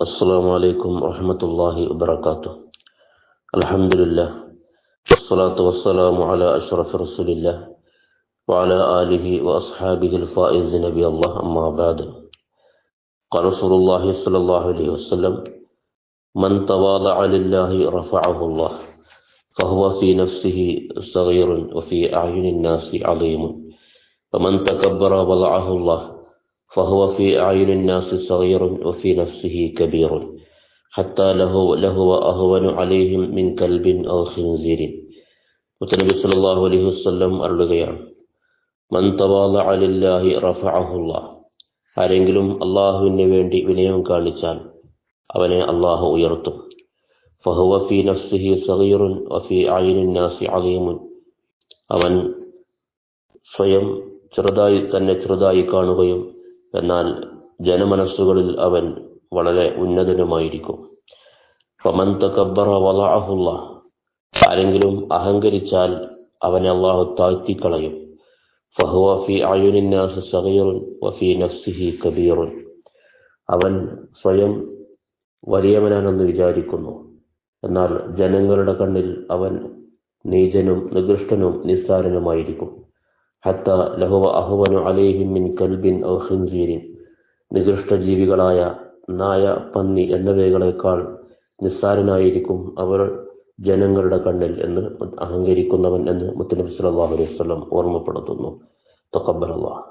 السلام عليكم ورحمة الله وبركاته. الحمد لله. والصلاة والسلام على أشرف رسول الله وعلى آله وأصحابه الفائز نبي الله أما بعد. قال رسول الله صلى الله عليه وسلم من تواضع لله رفعه الله فهو في نفسه صغير وفي أعين الناس عظيم. ومن تكبر وضعه الله فهو في أعين الناس صغير وفي نفسه كبير حتى له له أهون عليهم من كلب أو خنزير മുത്തനബി സല്ലല്ലാഹു അലൈഹി വസല്ലം അരുളുകയാണ് മൻ തവാളഅ ലില്ലാഹി റഫഅഹുല്ലാഹ് ആരെങ്കിലും അള്ളാഹുവിന് വേണ്ടി വിനയം കാണിച്ചാൽ അവനെ അള്ളാഹു ഉയർത്തും ഫഹുവ ഫീ നഫ്സിഹി സഗീറുൻ വഫീ അയ്നിൻ നാസി അളീമുൻ അവൻ സ്വയം ചെറുതായി തന്നെ ചെറുതായി കാണുകയും എന്നാൽ ജനമനസ്സുകളിൽ അവൻ വളരെ ഉന്നതനുമായിരിക്കും. ഫമൻ തകബ്ബറ വലഅഹുല്ലാ. ആരെങ്കിലും അഹങ്കരിച്ചാൽ അവനെ അള്ളാഹു താഴ്ത്തിക്കളയും. ഫഹുവ ഫി അയുനിന്നാസ് നഫ്സിഹി കബീറുൻ. അവൻ സ്വയം വലിയവനാണെന്ന് വിചാരിക്കുന്നു. എന്നാൽ ജനങ്ങളുടെ കണ്ണിൽ അവൻ നീചനും നികൃഷ്ടനും നിസ്സാരനുമായിരിക്കും. ഹത്ത ലഹുവ അഹുവനു അലേഹിം മിൻ കൽബിൻ ഔ ഖിൻസീരിൻ. നികൃഷ്ട ജീവികളായ നായ പന്നി എന്നിവകളെക്കാൾ നിസ്സാരനായിരിക്കും അവർ ജനങ്ങളുടെ കണ്ണിൽ എന്ന് അഹങ്കരിക്കുന്നവൻ എന്ന് മുത്തനബി സല്ലാഹു അലൈഹി സ്വലം ഓർമ്മപ്പെടുത്തുന്നു. തഖബ്ബലല്ലാഹ്